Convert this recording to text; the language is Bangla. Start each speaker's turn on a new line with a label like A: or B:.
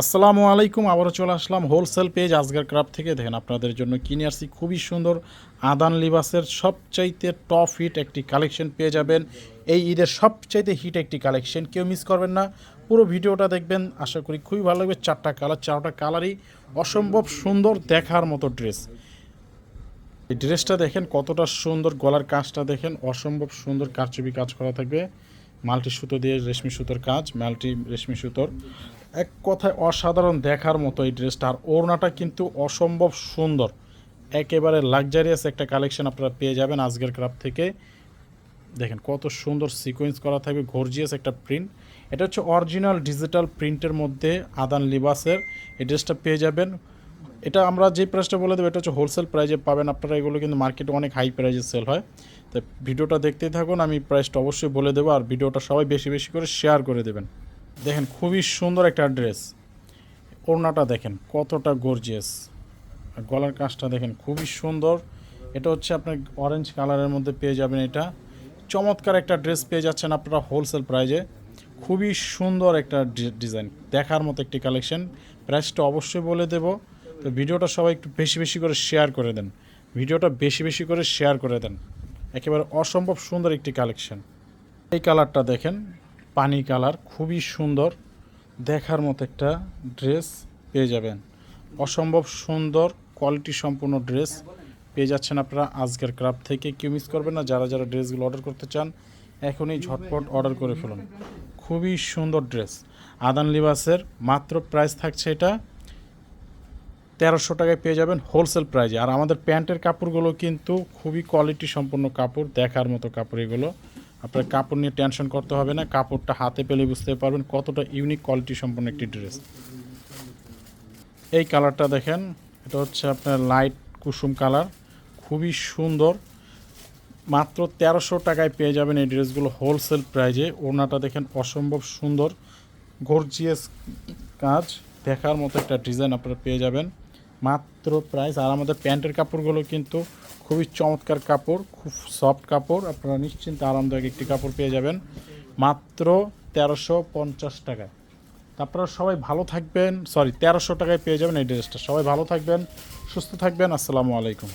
A: আসসালামু আলাইকুম, আবারও চলে আসলাম হোলসেল পেজ আজগার ক্রাফট থেকে। দেখেন আপনাদের জন্য কিনে আসছি, খুবই সুন্দর আদান লিবাসের সবচাইতে টপ হিট একটি কালেকশন পেয়ে যাবেন। এই ঈদের সবচাইতে হিট একটি কালেকশন কেউ মিস করবেন না। পুরো ভিডিওটা দেখবেন, আশা করি খুবই ভালো লাগবে। চারটা কালার চারটা কালারই অসম্ভব সুন্দর দেখার মতো ড্রেস এই ড্রেসটা দেখেন কতটা সুন্দর, গলার কাজটা দেখেন অসম্ভব সুন্দর কারচুপি কাজ করা থাকবে। মাল্টি সুতো দিয়ে রেশমি সুতোর কাজ, মাল্টি রেশমি সুতোর। এক কথায় অসাধারণ দেখার মতো এই ড্রেসটা। আর ওড়নাটা কিন্তু অসম্ভব সুন্দর। একেবারে লাক্সারিয়াস একটা কালেকশন আপনারা পেয়ে যাবেন আজকের ক্রাফ থেকে। দেখেন কত সুন্দর সিকোয়েন্স করা থাকবে গর্জিয়াস একটা প্রিন্ট এটা হচ্ছে অরিজিনাল ডিজিটাল প্রিন্টের মধ্যে আদান লিবাসের এই ড্রেসটা পেয়ে যাবেন। এটা আমরা যে প্রাইসটা বলে দেবো, এটা হচ্ছে হোলসেল প্রাইজে পাবেন। আপনারা এগুলো কিন্তু মার্কেটে অনেক হাই প্রাইজে সেল হয়। তো ভিডিওটা দেখতেই থাকুন, আমি প্রাইসটা অবশ্যই বলে দেবো। আর ভিডিওটা সবাই বেশি বেশি করে শেয়ার করে দেবেন। দেখেন খুবই সুন্দর একটা ড্রেস। ওড়নাটা দেখেন কতটা গর্জিয়াস আর গলার কাজটা দেখেন খুবই সুন্দর। এটা হচ্ছে আপনার অরেঞ্জ কালারের মধ্যে পেয়ে যাবেন এটা। চমৎকার একটা ড্রেস পেয়ে যাচ্ছেন আপনারা হোলসেল প্রাইজে খুবই সুন্দর একটা ডিজাইন। দেখার মতো একটি কালেকশন প্রাইসটা অবশ্যই বলে দেব। তো ভিডিওটা সবাই একটু বেশি বেশি করে শেয়ার করে দেন। ভিডিওটা বেশি বেশি করে শেয়ার করে দেন। একেবারে অসম্ভব সুন্দর একটি কালেকশন এই কালারটা দেখেন। পানি কালার, খুবই সুন্দর। দেখার মতো একটা ড্রেস পেয়ে যাবেন। অসম্ভব সুন্দর কোয়ালিটি সম্পূর্ণ ড্রেস পেয়ে যাচ্ছেন আপনারা আজকের ক্রাফ থেকে। কেউ মিস করবেন না, যারা যারা ড্রেসগুলো অর্ডার করতে চান, এখনই ঝটপট অর্ডার করে ফেলুন। খুবই সুন্দর ড্রেস। আদান লিবাসের মাত্র প্রাইস থাকছে এটা তেরোশো টাকায় পেয়ে যাবেন হোলসেল প্রাইজে। আর আমাদের প্যান্টের কাপড়গুলো কিন্তু খুবই কোয়ালিটি সম্পন্ন কাপড়, দেখার মতো কাপড় এগুলো। আপনার কাপড় নিয়ে টেনশন করতে হবে না, কাপড়টা হাতে পেলে বুঝতে পারবেন কতটা ইউনিক কোয়ালিটি সম্পন্ন একটি ড্রেস এই কালারটা দেখেন, এটা হচ্ছে আপনার লাইট কুসুম কালার খুবই সুন্দর। মাত্র তেরোশো টাকায় পেয়ে যাবেন এই ড্রেসগুলো হোলসেল প্রাইজে ওড়নাটা দেখেন অসম্ভব সুন্দর গর্জিয়াস কাজ, দেখার মতো একটা ডিজাইন আপনারা পেয়ে যাবেন। মাত্র প্রাইস আর আমাদের প্যান্টের কাপড়গুলো কিন্তু খুবই চমৎকার কাপড়, খুব সফট কাপড়। আপনারা নিশ্চিন্তে আরামদায়ক একটি কাপড় পেয়ে যাবেন। মাত্র তেরোশো পঞ্চাশ টাকায়। তারপরে সবাই ভালো থাকবেন সরি তেরোশো টাকায় পেয়ে যাবেন এই ড্রেসটা। সবাই ভালো থাকবেন, সুস্থ থাকবেন, আসসালামু আলাইকুম।